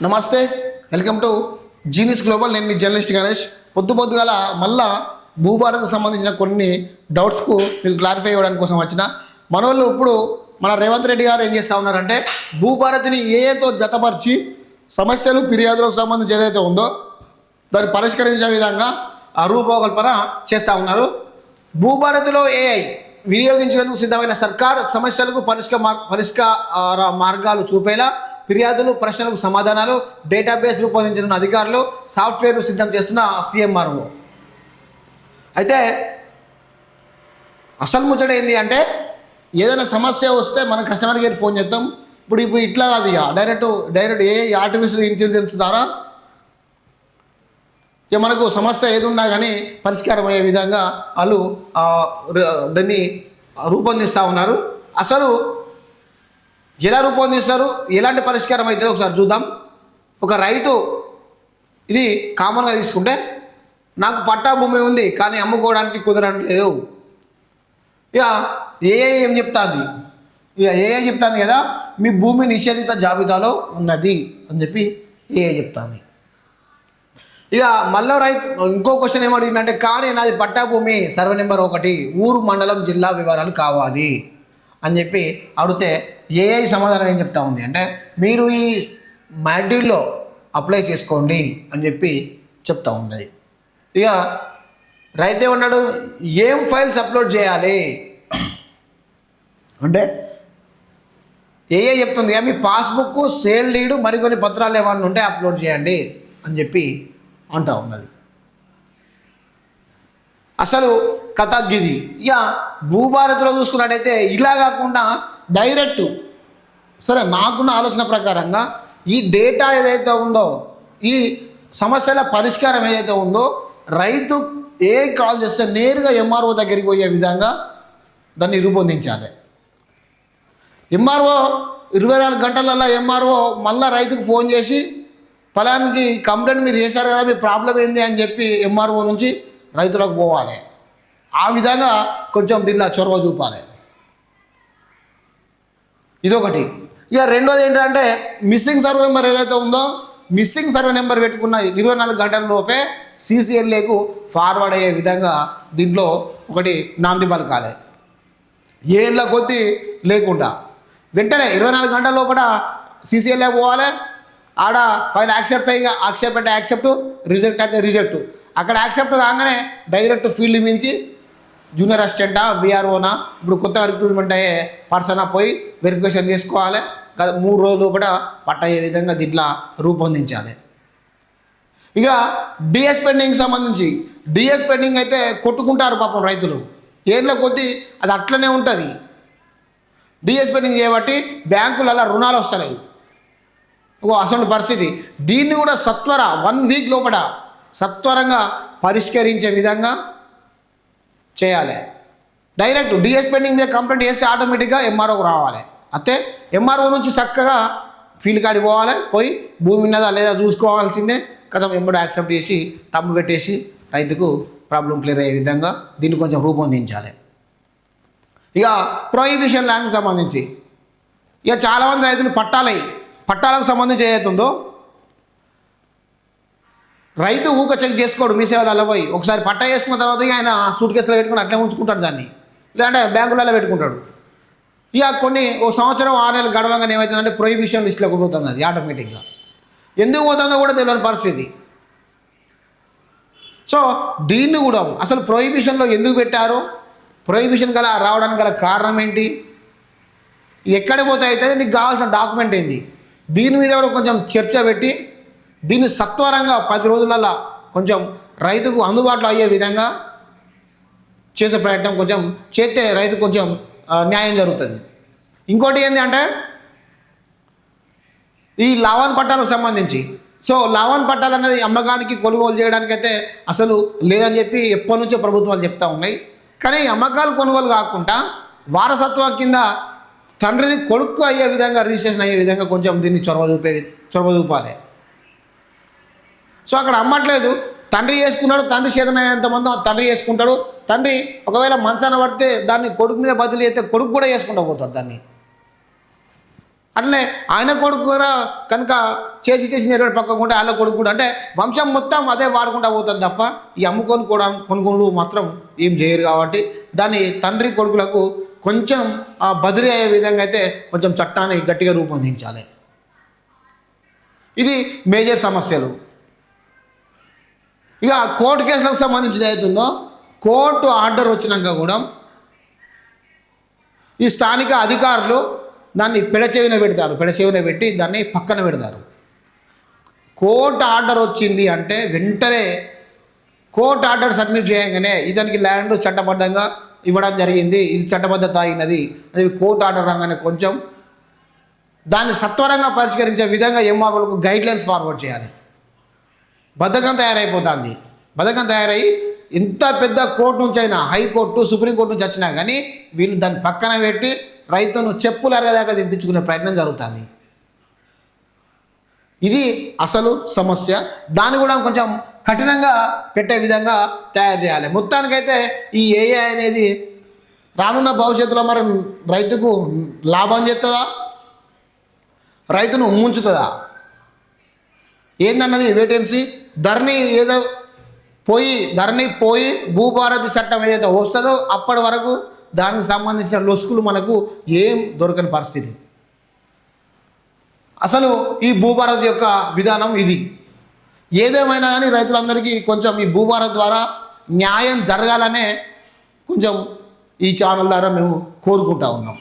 నమస్తే welcome to genius global. నేను మీ journalist Ganesh. పొద్దు పొద్దుగాల మళ్ళా భూభారత్కు సంబంధించిన కొన్ని డౌట్స్కు మీకు క్లారిఫై ఇవ్వడానికి కోసం వచ్చిన మన వాళ్ళు ఇప్పుడు మన రేవంత్ రెడ్డి గారు ఏం చేస్తూ ఉన్నారంటే భూభారతిని ఏఏతో జతపరిచి సమస్యలు ఫిర్యాదులకు సంబంధించి ఏదైతే ఉందో దాన్ని పరిష్కరించే విధంగా ఆ రూపకల్పన చేస్తూ ఉన్నారు. భూభారతిలో ఏఐ వినియోగించేందుకు సిద్ధమైన సర్కార్ సమస్యలకు పరిష్క మార్- పరిష్కార మార్గాలు చూపేలా ఫిర్యాదులు ప్రశ్నలకు సమాధానాలు డేటాబేస్ రూపొందించిన అధికారులు సాఫ్ట్వేర్ను సిద్ధం చేస్తున్న సీఎంఆర్ఓ అయితే అసలు ముచ్చట ఏంటి అంటే ఏదైనా సమస్య వస్తే మనం కస్టమర్ కేర్ ఫోన్ చేద్దాం. ఇప్పుడు ఇప్పుడు ఇట్లా కాదు ఇక. డైరెక్ట్ డైరెక్ట్ ఏ ఆర్టిఫిషియల్ ఇంటెలిజెన్స్ ద్వారా ఇక మనకు సమస్య ఏది ఉన్నా కానీ పరిష్కారం అయ్యే విధంగా వాళ్ళు దాన్ని రూపొందిస్తూ ఉన్నారు. అసలు ఎలా రూపొందిస్తారు? ఎలాంటి పరిష్కారం అవుతుందో ఒకసారి చూద్దాం. ఒక రైతు ఇది కామన్గా తీసుకుంటే నాకు పట్టా భూమి ఉంది కానీ అమ్ముకోవడానికి కుదరడం లేదు. ఇక ఏఏ ఏం చెప్తాంది? ఇక ఏఏ చెప్తాంది కదా మీ భూమి నిషేధిత జాబితాలో ఉన్నది అని చెప్పి ఏఐ చెప్తాంది. ఇక మళ్ళీ రైతు ఇంకో క్వశ్చన్ ఏమడిగిందంటే కానీ నాది పట్టా భూమి సర్వే నెంబర్ ఒకటి ఊరు మండలం జిల్లా వివరాలు కావాలి అని చెప్పి అడిగితే ఏఐ సమాధానం ఏం చెప్తా ఉంది అంటే మీరు ఈ మాడ్యూల్లో అప్లై చేసుకోండి అని చెప్పి చెప్తా ఉంది. ఇక రైతే ఉన్నాడు ఏం ఫైల్స్ అప్లోడ్ చేయాలి? అంటే ఏఏ చెప్తుంది "ఇక మీ పాస్బుక్ సేల్ లీడు మరికొన్ని పత్రాలు ఏమన్నా ఉంటే అప్లోడ్ చేయండి అని చెప్పి అంటా ఉన్నది. అసలు కథ గిది. ఇక భూభారత్లో చూసుకున్నట్టయితే ఇలా కాకుండా డైరెక్ట్ సరే నాకున్న ఆలోచన ప్రకారంగా ఈ డేటా ఏదైతే ఉందో ఈ సమస్యల పరిష్కారం ఏదైతే ఉందో రైతు ఏ కాల్ చేస్తే నేరుగా ఎంఆర్ఓ దగ్గరికి పోయే విధంగా దాన్ని రూపొందించాలి. ఎంఆర్ఓ ఇరవై నాలుగు గంటలల్లో ఎంఆర్ఓ మళ్ళీ రైతుకు ఫోన్ చేసి ఫలానికి కంప్లైంట్ మీరు చేశారు కదా మీ ప్రాబ్లం ఏంది? అని చెప్పి ఎంఆర్ఓ నుంచి రైతులకు పోవాలి. ఆ విధంగా కొంచెం దీనిలో చొరవ చూపాలి. ఇదొకటి. ఇక రెండోది ఏంటంటే మిస్సింగ్ సర్వే నెంబర్ ఏదైతే ఉందో మిస్సింగ్ సర్వే నెంబర్ పెట్టుకున్న ఇరవై నాలుగు గంటల లోపే సీసీఎల్ఏకు ఫార్వర్డ్ అయ్యే విధంగా దీంట్లో ఒకటి నాంది పలకాలి. ఏళ్ళ కొద్దీ లేకుండా. వెంటనే ఇరవై నాలుగు గంటల లోపల సీసీఎల్ఏ పోవాలి. ఆడ ఫైల్ యాక్సెప్ట్ అయ్యి యాక్సెప్ట్ అంటే యాక్సెప్ట్ రిజెక్ట్ అంటే రిజెక్ట్ అక్కడ యాక్సెప్ట్ కాగానే డైరెక్ట్ ఫీల్డ్ మీదకి జూనియర్ అసిస్టెంటా విఆర్ఓనా ఇప్పుడు కొత్త రిక్రూట్మెంట్ అయ్యే పర్సనా పోయి వెరిఫికేషన్ చేసుకోవాలి. గత మూడు రోజుల లోపల పట్టయ్యే విధంగా దీంట్లో రూపొందించాలి. ఇక డిఎస్ పెండింగ్ సంబంధించి డిఎస్ పెండింగ్ అయితే కొట్టుకుంటారు పాపం రైతులు. ఏళ్ళ కొద్దీ అది అట్లనే ఉంటుంది. డిఎస్ పెండింగ్ చేయబట్టి బ్యాంకులలో రుణాలు వస్తున్నాయి ఒక అసలు పరిస్థితి. దీన్ని కూడా సత్వర వన్ వీక్ లోపల సత్వరంగా పరిష్కరించే విధంగా చేయాలి. డైరెక్ట్ డిఎస్ పెండింగ్ మీద కంప్లైంట్ చేస్తే ఆటోమేటిక్గా ఎంఆర్ఓకి రావాలి. అయితే ఎంఆర్ఓ నుంచి చక్కగా ఫీల్డ్ కాడికి పోవాలి పోయి భూమి ఉన్నదా లేదా చూసుకోవాల్సిందే. కదా ఎంబడి యాక్సెప్ట్ చేసి తమ్ము పెట్టేసి రైతుకు ప్రాబ్లం క్లియర్ అయ్యే విధంగా దీన్ని కొంచెం రూపొందించాలి. ఇక ప్రొహిబిషన్ ల్యాండ్కి సంబంధించి. ఇక చాలామంది రైతులు పట్టాలై పట్టాలకు సంబంధించి ఏదైతుందో రైతు ఊక చెక్ చేసుకోడు మీ సేవలలో పోయి. ఒకసారి పట్టా వేసుకున్న తర్వాత ఆయన సూట్ కేసులో పెట్టుకుని అట్లే ఉంచుకుంటాడు దాన్ని. లేదంటే బ్యాంకులలో పెట్టుకుంటాడు. ఇక కొన్ని ఓ సంవత్సరం ఆరు నెలలు గడవంగానే ఏమవుతుందంటే ప్రొహిబిషన్ లిస్టులోకి పోతుంది అది ఆటోమేటిక్గా ఎందుకు పోతుందో కూడా తెలియని పరిస్థితి. సో దీన్ని కూడా అసలు ప్రొహిబిషన్లో ఎందుకు పెట్టారు? ప్రొహిబిషన్ గల రావడానికి గల కారణం ఏంటి? ఇది ఎక్కడ పోతే అయితే నీకు కావాల్సిన డాక్యుమెంట్ ఏంది? దీని మీద కూడా కొంచెం చర్చ పెట్టి దీన్ని సత్వరంగా పది రోజులలో కొంచెం రైతుకు అందుబాటులో అయ్యే విధంగా చేసే ప్రయత్నం కొంచెం చేస్తే రైతు కొంచెం న్యాయం జరుగుతుంది. ఇంకోటి ఏంటి అంటే ఈ లావాన్ పట్టాలకు సంబంధించి సో లావాన్ పట్టాలు అనేది అమ్మకానికి కొనుగోలు చేయడానికి అయితే అసలు లేదని చెప్పి ఎప్పటి నుంచో ప్రభుత్వాలు చెప్తా ఉన్నాయి. కానీ అమ్మకాలు కొనుగోలు కాకుండా వారసత్వం కింద తండ్రిది కొడుకు అయ్యే విధంగా రిజిస్ట్రేషన్ అయ్యే విధంగా కొంచెం దీన్ని చొరవ చూపే చొరవ చూపాలి. సో అక్కడ అమ్మట్లేదు. తండ్రి చేసుకున్నాడు తండ్రి చేతనయ్యేంత మంది తండ్రి చేసుకుంటాడు. తండ్రి ఒకవేళ మంచాన పడితే దాన్ని కొడుకు మీద బదిలీ అయితే కొడుకు కూడా చేసుకుంటూ పోతాడు దాన్ని. అట్లనే ఆయన కొడుకు కూడా కనుక చేసి చేసి నేరుడు పక్కకుండా వాళ్ళ కొడుకు కూడా అంటే వంశం మొత్తం అదే వాడుకుంటా పోతుంది తప్ప ఈ అమ్ముకొని కూడా కొనుగోలు మాత్రం ఏం చేయరు కాబట్టి దాన్ని తండ్రి కొడుకులకు కొంచెం బదిలీ అయ్యే విధంగా అయితే కొంచెం చట్టాన్ని గట్టిగా రూపొందించాలి. ఇది మేజర్ సమస్యలు. ఇక కోర్టు కేసులకు సంబంధించి ఏదైతుందో కోర్టు ఆర్డర్ వచ్చినాక కూడా ఈ స్థానిక అధికారులు దాన్ని పెడచెవిన పెడతారు పెడచెవిన పెట్టి దాన్ని పక్కన పెడతారు. కోర్టు ఆర్డర్ వచ్చింది అంటే వెంటనే కోర్టు ఆర్డర్ సబ్మిట్ చేయగానే ఇతనికి ల్యాండ్ చట్టబద్ధంగా ఇవ్వడం జరిగింది ఇది చట్టబద్ధత అయినది అది కోర్టు ఆర్డర్ రాగానే కొంచెం దాన్ని సత్వరంగా పరిష్కరించే విధంగా ఎంఆర్ఓలకు గైడ్లైన్స్ ఫార్వర్డ్ చేయాలి. బద్ధకం తయారైపోతుంది. బద్ధకం తయారై ఇంత పెద్ద కోర్టు నుంచి అయినా హైకోర్టు సుప్రీంకోర్టు నుంచి వచ్చినా కానీ వీళ్ళు దాన్ని పక్కన పెట్టి రైతును చెప్పులు అరగదాకా తినిపించుకునే ప్రయత్నం జరుగుతుంది. ఇది అసలు సమస్య. దాన్ని కూడా కొంచెం కఠినంగా పెట్టే విధంగా తయారు చేయాలి. మొత్తానికైతే ఈ ఏఐ అనేది రానున్న భవిష్యత్తులో మరి రైతుకు లాభం చేస్తుందా రైతును ముంచుతుందా? ఏందన్నది వేటెన్సీ ధరణి ఏదో పోయి ధరణి పోయి భూభారతి చట్టం ఏదైతే వస్తుందో అప్పటి వరకు దానికి సంబంధించిన లొసుకులు మనకు ఏం దొరకని పరిస్థితి. అసలు ఈ భూభారత్ యొక్క విధానం ఇది. ఏదేమైనా కానీ రైతులందరికీ కొంచెం ఈ భూభారత్ ద్వారా న్యాయం జరగాలనే కొంచెం ఈ ఛానల్ ద్వారా మేము కోరుకుంటా ఉన్నాం.